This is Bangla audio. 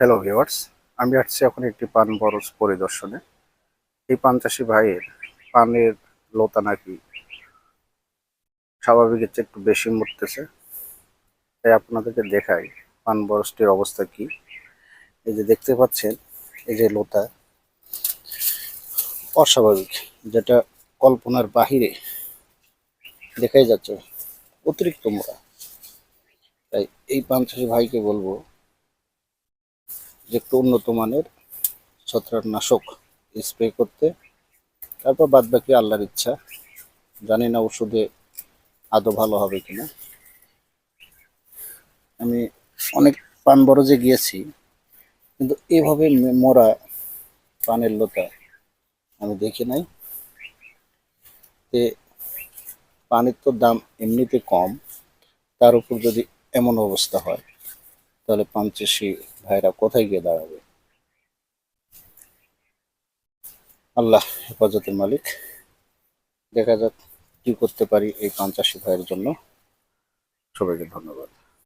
হ্যালো ভিওয়ার্স আমি আসছি এখন একটি পান বরজ পরিদর্শনে। এই পান চাষি ভাইয়ের পানের লতা নাকি স্বাভাবিকের চেয়ে একটু বেশি মরতেছে, তাই আপনাদেরকে দেখাই পান বরজটির অবস্থা কি। এই যে দেখতে পাচ্ছেন, এই যে লতা অস্বাভাবিক, যেটা কল্পনার বাহিরে দেখাই যাচ্ছে অতিরিক্ত মোড়া। তাই এই পান চাষি ভাইকে বলব একটু উন্নত মানের ছত্রাকনাশক স্প্রে করতে। তারপর বাদ বাকি আল্লাহর ইচ্ছা। জানি না ওষুধে আদৌ ভালো হবে কিনা। আমি অনেক পান বরজে গিয়েছি, কিন্তু এভাবে মরা পানের লতা আমি দেখি নাই। তে পানির তো দাম এমনিতে কম, তার উপর যদি এমন অবস্থা হয় তাহলে পাঞ্চেশি ভাইরা কোথায় গিয়ে দাঁড়াবে? আল্লাহ হেফাজতের মালিক। দেখা যাক কি করতে পারি এই পাঞ্চাশি ভাইয়ের জন্য। সবাইকে ধন্যবাদ।